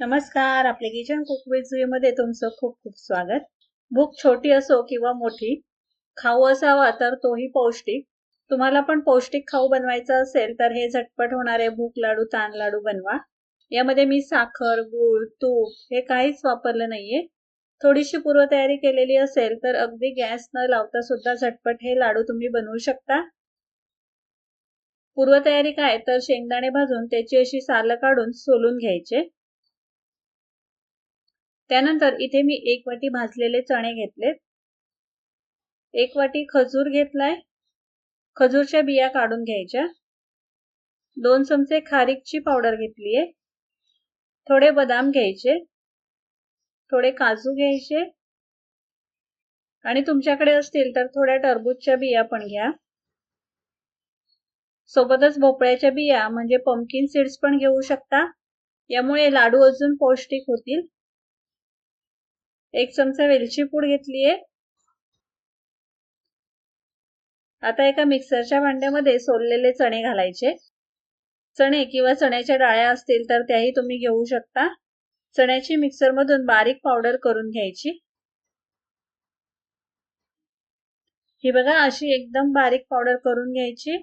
नमस्कार आपल्या किचन कुकमध्ये तुमचं खूप खूप स्वागत. भूक छोटी असो किंवा मोठी खाऊ असावा तर तोही पौष्टिक. तुम्हाला पण पौष्टिक खाऊ बनवायचा असेल तर हे झटपट होणारे भूक लाडू तान लाडू बनवा. यामध्ये मी साखर गूळ तूप हे काहीच वापरलं नाहीये. थोडीशी पूर्वतयारी केलेली असेल तर अगदी गॅस न लावता सुद्धा झटपट हे लाडू तुम्ही बनवू शकता. पूर्वतयारी काय? तर शेंगदाणे भाजून त्याची अशी साल काढून सोलून घ्यायचे. त्यानंतर इथे मी एक वाटी भाजलेले चणे घेतलेत. एक वाटी खजूर घेतलाय. खजूरच्या बिया काढून घ्यायच्या. दोन चमचे खारीकची पावडर घेतलीये. थोडे बदाम घ्यायचे. थोडे काजू घ्यायचे. आणि तुमच्याकडे असतील तर थोड्या टरबूजच्या बिया पण घ्या. सोबतच भोपळ्याच्या बिया म्हणजे पम्पकिन सीड्स पण घेऊ शकता. यामुळे लाडू अजून पौष्टिक होतील. एक चमचा वेलची पूड घेतलीये. आता एका मिक्सरच्या भांड्यामध्ये सोललेले चणे घालायचे. चणे किंवा चण्याच्या डाळ्या असतील तर त्याही तुम्ही घेऊ शकता. चण्याची मिक्सरमधून बारीक पावडर करून घ्यायची. ही बघा अशी एकदम बारीक पावडर करून घ्यायची.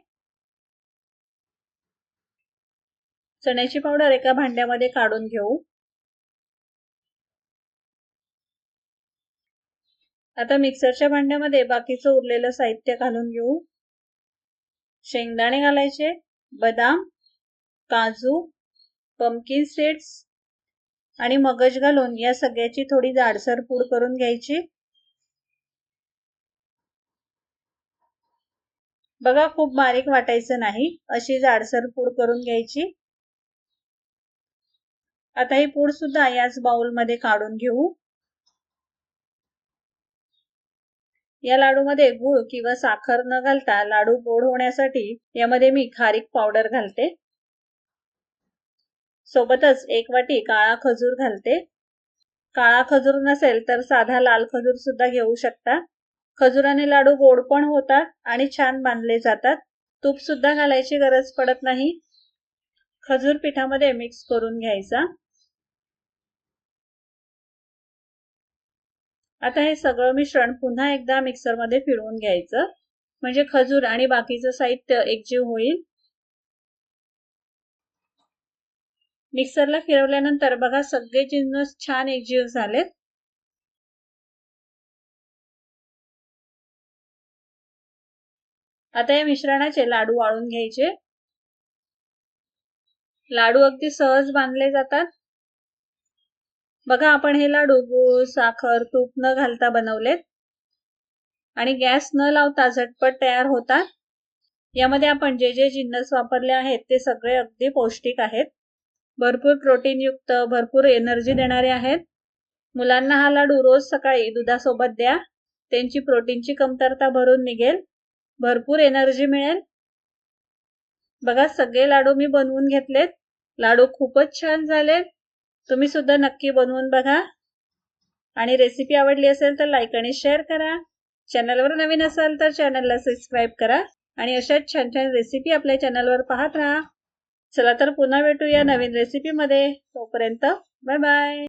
चण्याची पावडर एका भांड्यामध्ये काढून घेऊ. आता मिक्सरच्या भांड्यामध्ये बाकीचं उरलेलं साहित्य घालून घेऊ. शेंगदाणे घालायचे बदाम काजू पम्पकिन सीड्स आणि मगज घालून या सगळ्याची थोडी जाडसर पूड करून घ्यायची. बघा खूप बारीक वाटायचं नाही अशी जाडसर पूड करून घ्यायची. आता ही पूड सुद्धा याच बाउलमध्ये काढून घेऊ. या लाडूमध्ये गुळ किंवा साखर न घालता लाडू गोड होण्यासाठी यामध्ये मी खारीक पावडर घालते. सोबतच एक वाटी काळा खजूर घालते. काळा खजूर नसेल तर साधा लाल खजूर सुद्धा घेऊ शकता. खजुराने लाडू गोड पण होतात आणि छान बांधले जातात. तूप सुद्धा घालायची गरज पडत नाही. खजूर पिठामध्ये मिक्स करून घ्यायचा. आता हे सगळं मिश्रण पुन्हा एकदा मिक्सरमध्ये फिरवून घ्यायचं. म्हणजे खजूर आणि बाकीचं साहित्य एकजीव होईल. मिक्सरला फिरवल्यानंतर बघा सगळे जिन्नस छान एकजीव झालेत. आता या मिश्रणाचे लाडू वाळून घ्यायचे. लाडू अगदी सहज बांधले जातात. बघा आपण हे लाडू गूळ साखर तूप न घालता बनवलेत. आणि गॅस न लावता झटपट तयार होतात. यामध्ये आपण जे जे जिन्नस वापरले आहेत ते सगळे अगदी पौष्टिक आहेत. भरपूर प्रोटीन युक्त भरपूर एनर्जी देणारे आहेत. मुलांना हा लाडू रोज सकाळी दुधासोबत द्या. त्यांची प्रोटीनची कमतरता भरून निघेल. भरपूर एनर्जी मिळेल. बघा सगळे लाडू मी बनवून घेतलेत. लाडू खूपच छान झालेत. तुम्ही सुद्धा नक्की बनवून बघा. आणि रेसिपी आवडली असेल तर लाईक आणि शेअर करा. चॅनलवर नवीन असाल तर चॅनलला सबस्क्राईब करा. आणि अशाच छान छान रेसिपी आपल्या चॅनलवर पाहत राहा. चला तर पुन्हा भेटूया नवीन रेसिपीमध्ये तोपर्यंत बाय बाय